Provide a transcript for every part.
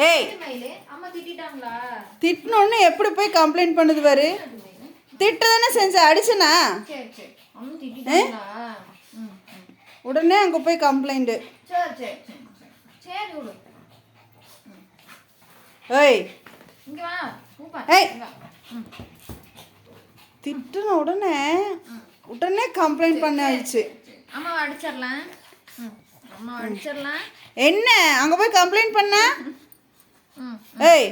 ஏய். அம்மா திட்டினோன்னு எப்படி போய் கம்ப்ளைண்ட் பண்ணுது பாரு? திட்டு தானே செஞ்ச அடிச்சனா? அம்மா. உடனே அங்கே போய் கம்ப்ளைண்ட்டு ஏய். ஏய். திட்டுன உடனே உடனே கம்ப்ளைண்ட் பண்ண ஆயிடுச்சு சரி. அம்மாவை அடிச்சிடலாம். ம். அம்மாவை அடிச்சிடலாம். என்ன? அங்கே போய் கம்ப்ளைண்ட் பண்ண? ஏய்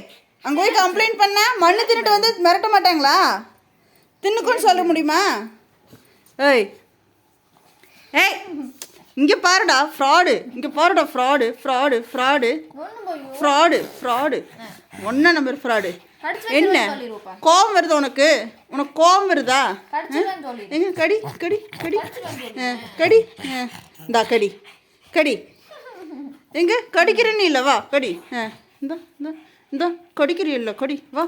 அங்கே போய் கம்ப்ளைண்ட் பண்ண மண்ணு தின்னுட்டு வந்து மிரட்ட மாட்டாங்களா? தின்னுக்குன்னு சொல்ல முடியுமா? ஏய் ஏய் இங்கே பாருடா ஃப்ராடு இங்கே பாருடா fraud fraud fraud fraud fraud ஒன்றா நம்பர் ஃப்ராடு என்ன? கோவம் வருது உனக்கு? உனக்கு கோவம் வருதா? எங்க கடி கடி கடி. கடி. இந்தா கடி. கடி. எங்க கடிக்கிறேன்னு இல்லை வா கடி. ஆ. இந்தா இந்தா இந்தா கடிக்கிறீ இல்லை கடி. வா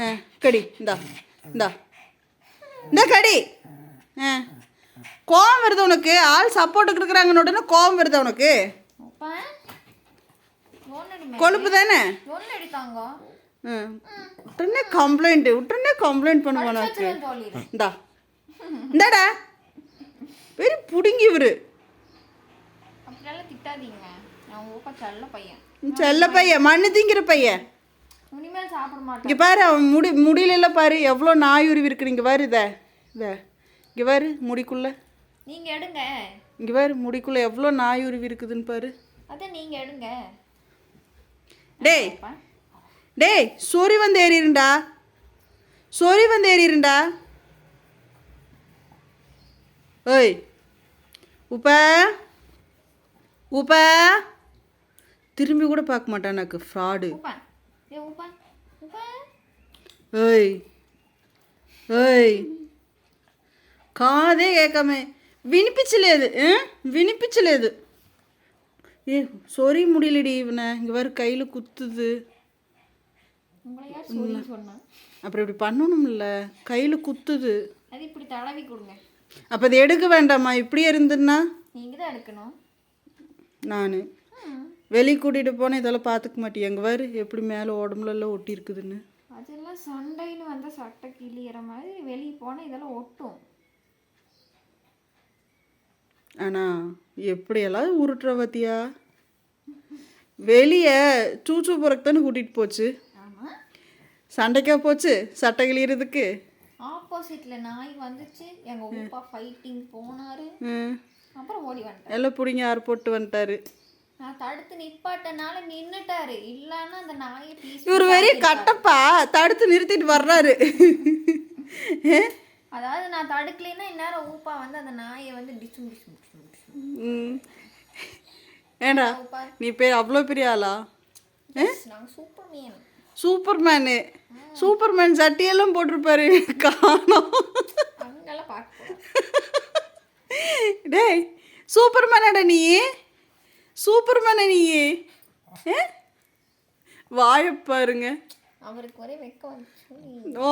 ஆ கடி இந்தா இந்தா. இந்த கடி. ஆ. கோவம் வருது உனக்கு? ஆள் சப்போர்ட்டுக்கு இருக்கிறாங்கன்னு உடனே கோவம் வருது உனக்கு? கொழுப்பு தானே? ஆ. உடனே கம்ப்ளைண்ட் உடனே கம்ப்ளைண்ட் பண்ணுவான் உனக்கு. இந்தா. இந்தாடா. வெறி புடுங்கி இவரு. திட்டாதீங்க. நான் செல்ல பையன். செல்ல பையன் மண்ணு திங்கிற பையன். இனிமேல் சாப்பிட மாட்டேன். இங்கே பாரு அவன் முடி முடியல பாரு எவ்வளோ நாய் உருவி இருக்கு இங்கே பாரு இத இத. இங்கே பாரு முடிக்குள்ள. நீங்க எடுங்க. இங்கே பாரு முடிக்குள்ள எவ்வளோ நாய் உருவி இருக்குதுன்னு பாரு. அதான் நீங்க எடுங்க. டேய் டேய் சொறி வந்து ஏறிருண்டா. சொறி வந்து ஏறிருண்டா. ஓய் உப்ப. உப்ப திரும்பி கூட பார்க்க மாட்டான் எனக்கு ஃப்ராடு ஊப்பா ஏ ஊப்பா ஊப்பா ஏய் ఏయ్ కాదే ఏకమే వినిపించలేదు ఏ? వినిపించలేదు ఏ சொறி முடியலடி இவனை இங்கே வர கையில் குத்துது உங்களை யார் சொல்லி சொன்னா அப்புறம் இப்படி பண்ணணும்ல கையில் குத்துது அது இப்படி தடவி கொடுங்க அப்போ அதை எடுக்க வேண்டாமா இப்படியே இருந்துன்னா நீங்க தான் எடுக்கணும் நான். வெளியே கூட்டிகிட்டு போனேன் இதெல்லாம் பார்த்துக்க மாட்டேன் எங்கே வரு எப்படி மேலே உடம்புலலாம் ஒட்டி இருக்குதுன்னு அதெல்லாம் சண்டைன்னு வந்த சட்டை கிளியிற மாதிரி வெளியே போனால் இதெல்லாம் ஒட்டும். ஆனால் எப்படியெல்லாம் உருட்டுற பார்த்தியா வெளியே சூச்சு போறக்கு தானே கூட்டிகிட்டு போச்சு. சண்டைக்கா போச்சு? சட்டை கிளியறதுக்கு ஆப்போசிட்டில் நாய் வந்துச்சு. எங்கள் ஊப்பா ஃபைட்டிங் போனாரு. ம் அப்புறம் ஓடி வந்துட்டார். எல்லாம் பிடிங்க யார் போட்டு வந்துட்டாரு? நான் தடுத்து நிப்பாட்டனால நின்னுட்டாரு. இல்லைன்னா அந்த நாயை பீஸ் இவர் வெறி கட்டப்பா. தடுத்து நிறுத்திட்டு வர்றாரு. அதாவது நான் தடுக்கலைன்னா இந்நேரம் ஊப்பா வந்து அந்த நாயை வந்து டிச்சும். ம். ஏண்டா? நீ பேர் அவ்வளோ பெரிய ஆளா? நாங்கள் சூப்பர் மேன் சூப்பர்மேனு சூப்பர்மேன் சட்டியெல்லாம் போட்டிருப்பாரு. காணோம். அங்கெல்லாம் பார்க்க டேய் சூப்பர்மேனடா நீ? சூப்பர்மேன நீ? ஏ? வாழ பாருங்க. அவருக்கு ஒரே வெக்க வந்துச்சு. ஓ.